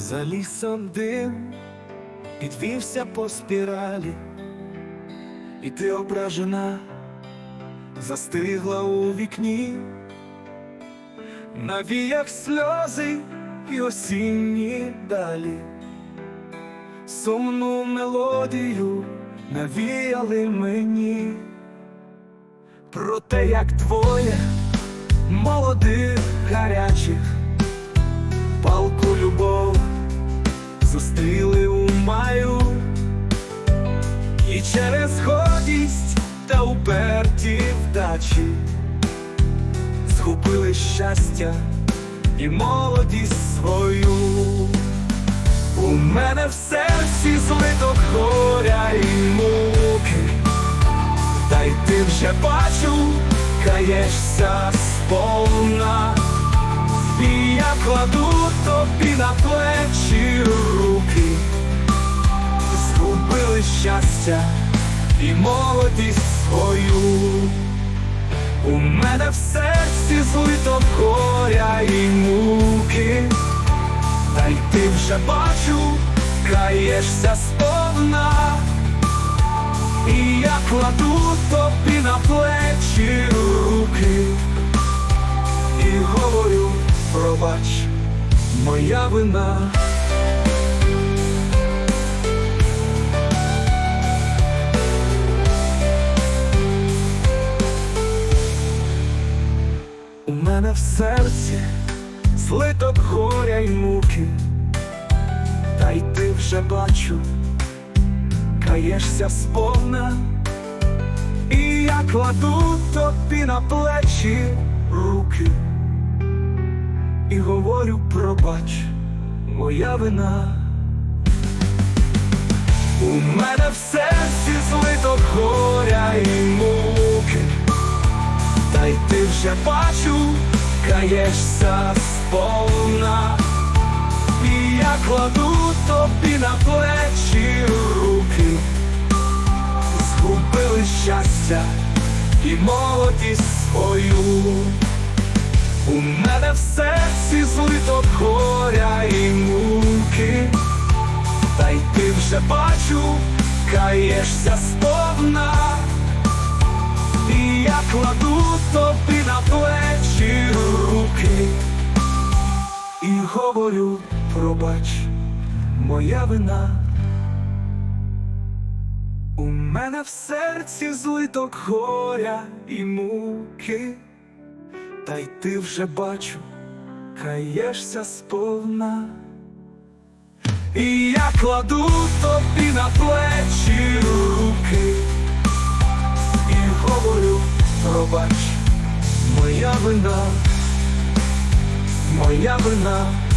За лісом дим підвівся по спіралі, і ти ображена, застигла у вікні, на віях сльози і осінні далі, сумну мелодію навіяли мені. Про те, як двоє молодих гарячих палку любов через годість та уперті вдачі згубили щастя і молодість свою. У мене в серці злиток горя і муки, та й ти вже бачу, каєшся сповна. І я кладу тобі на плечі щастя і молодість свою. У мене в серці злито горя і муки, та й ти вже бачу, каєшся сповна. І я кладу тобі на плечі руки і говорю, пробач, моя вина. Мене в серці злиток горя й муки, та й ти вже бачу, каєшся сповна, і я кладу тобі на плечі руки. І говорю, пробач, моя вина. У мене в серці злиток горя і муки, та й ти вже бачу, каєшся сповна, і я кладу тобі на плечі руки, згубили щастя і молодість свою. У мене в серці злиток горя і муки, та й ти вже бачу, каєшся сповна, і я кладу тобі на плечі говорю, пробач, моя вина. У мене в серці злиток горя і муки. Та й ти вже бачу, каєшся сповна. І я кладу тобі на плечі руки і говорю, пробач, моя вина, моя вина.